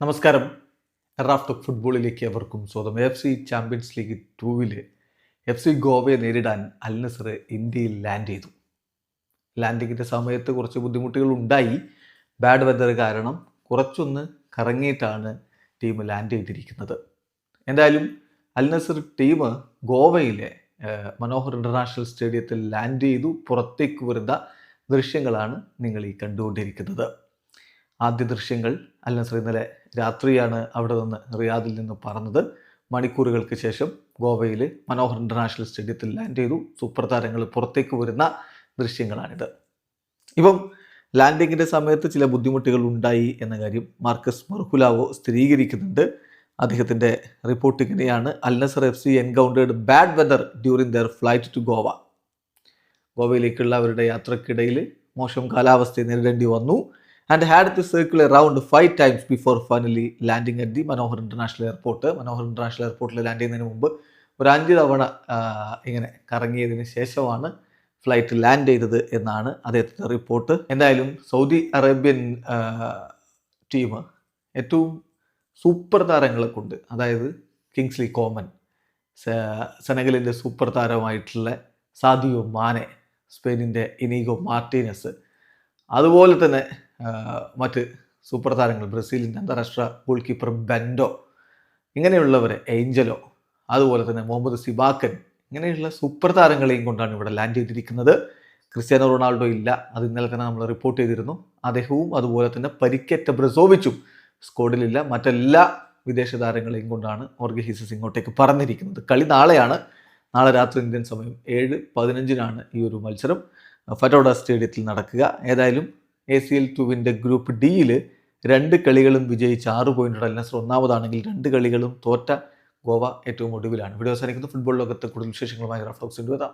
നമസ്കാരം. Raft of ഫുട്ബോളിലേക്ക് അവർക്കും സ്വാഗതം. എഫ് സി ചാമ്പ്യൻസ് ലീഗ് ടൂവിൽ എഫ് സി ഗോവയെ നേരിടാൻ അൽ നസർ ഇന്ത്യയിൽ ലാൻഡ് ചെയ്തു. ലാൻഡിങ്ങിന്റെ സമയത്ത് കുറച്ച് ബുദ്ധിമുട്ടുകൾ ഉണ്ടായി. ബാഡ് വെതർ കാരണം കുറച്ചൊന്ന് കറങ്ങിയിട്ടാണ് ടീം ലാൻഡ് ചെയ്തിരിക്കുന്നത്. എന്തായാലും അൽ നസർ ടീം ഗോവയിലെ മനോഹർ ഇന്റർനാഷണൽ സ്റ്റേഡിയത്തിൽ ലാൻഡ് ചെയ്തു. പുറത്തേക്ക് വരുന്ന ദൃശ്യങ്ങളാണ് നിങ്ങൾ ഈ കണ്ടുകൊണ്ടിരിക്കുന്നത്. ആദ്യ ദൃശ്യങ്ങൾ അൽ നസർ ഇന്നലെ രാത്രിയാണ് അവിടെ നിന്ന് റിയാദിൽ നിന്ന് പറന്നത്. മണിക്കൂറുകൾക്ക് ശേഷം ഗോവയിൽ മനോഹർ ഇന്റർനാഷണൽ സ്റ്റേഡിയത്തിൽ ലാൻഡ് ചെയ്തു. സൂപ്പർ താരങ്ങൾ പുറത്തേക്ക് വരുന്ന ദൃശ്യങ്ങളാണിത്. ഇപ്പം ലാൻഡിങ്ങിന്റെ സമയത്ത് ചില ബുദ്ധിമുട്ടുകൾ ഉണ്ടായി എന്ന കാര്യം മാർക്കസ് മർഹുലാവോ സ്ഥിരീകരിക്കുന്നുണ്ട്. അദ്ദേഹത്തിന്റെ റിപ്പോർട്ട് ഇങ്ങനെയാണ്. Al Nassr F C encountered bad weather during their flight to Goa. ഗോവയിലേക്കുള്ള അവരുടെ യാത്രക്കിടയിൽ മോശം കാലാവസ്ഥയെ നേരിടേണ്ടി വന്നു. And had to circle around five times before finally landing at the Manohar international airport Manohar international എയർപോർട്ടിൽ land ചെയ്യുന്നതിന് മുമ്പ് ഒരു അഞ്ച് തവണ ഇങ്ങനെ കറങ്ങിയതിന് ശേഷമാണ് ഫ്ലൈറ്റ് ലാൻഡ് ചെയ്തത് എന്നാണ് അദ്ദേഹത്തിന്റെ റിപ്പോർട്ട് എന്തായാലും സൗദി അറേബ്യൻ ടീം ഏറ്റവും സൂപ്പർ താരങ്ങളെ കൊണ്ട് അതായത് കിങ്സ്ലി കോമൻ സെനഗലിന്റെ സൂപ്പർ താരമായിട്ടുള്ള സാദിയോ മാനെ സ്പെയിനിന്റെ ഇനീഗോ മാർട്ടീനസ് അതുപോലെ തന്നെ മറ്റ് സൂപ്പർ താരങ്ങൾ ബ്രസീലിന്റെ അന്താരാഷ്ട്ര ഗോൾ കീപ്പർ ബെൻഡോ ഇങ്ങനെയുള്ളവർ ഏഞ്ചലോ അതുപോലെ തന്നെ മുഹമ്മദ് സിബാക്കൻ ഇങ്ങനെയുള്ള സൂപ്പർ താരങ്ങളെയും കൊണ്ടാണ് ഇവിടെ ലാൻഡ് ചെയ്തിരിക്കുന്നത്. ക്രിസ്ത്യാനോ റൊണാൾഡോ ഇല്ല. അത് ഇന്നലെ തന്നെ നമ്മൾ റിപ്പോർട്ട് ചെയ്തിരുന്നു. അദ്ദേഹവും അതുപോലെ തന്നെ പരിക്കേറ്റ ബ്രസോവിച്ചും സ്കോഡിലില്ല മറ്റെല്ലാ വിദേശ താരങ്ങളെയും കൊണ്ടാണ് ഓർഗഹീസസ് ഇങ്ങോട്ടേക്ക് പറഞ്ഞിരിക്കുന്നത് കളി നാളെയാണ്. നാളെ രാത്രി ഇന്ത്യൻ സമയം ഏഴ് പതിനഞ്ചിനാണ് ഈ ഒരു മത്സരം. ഫറ്റോഡ സ്റ്റേഡിയത്തിൽ നടക്കുക. ഏതായാലും എ സി എൽ ടുവിന്റെ ഗ്രൂപ്പ് ഡിയിൽ രണ്ട് കളികളും വിജയിച്ച് ആറ് പോയിന്റ് അൽ നസർ ഒന്നാമതാണെങ്കിൽ രണ്ട് കളികളും തോറ്റ ഗോവ ഏറ്റവും ഒടുവിലാണ്. വീഡിയോ അവസാനിക്കുന്നത് ഫുട്ബോൾ ലോകത്ത് കൂടുതൽ വിശേഷങ്ങളുമായി റഫ്ലോക്സിന്റെ വരാം.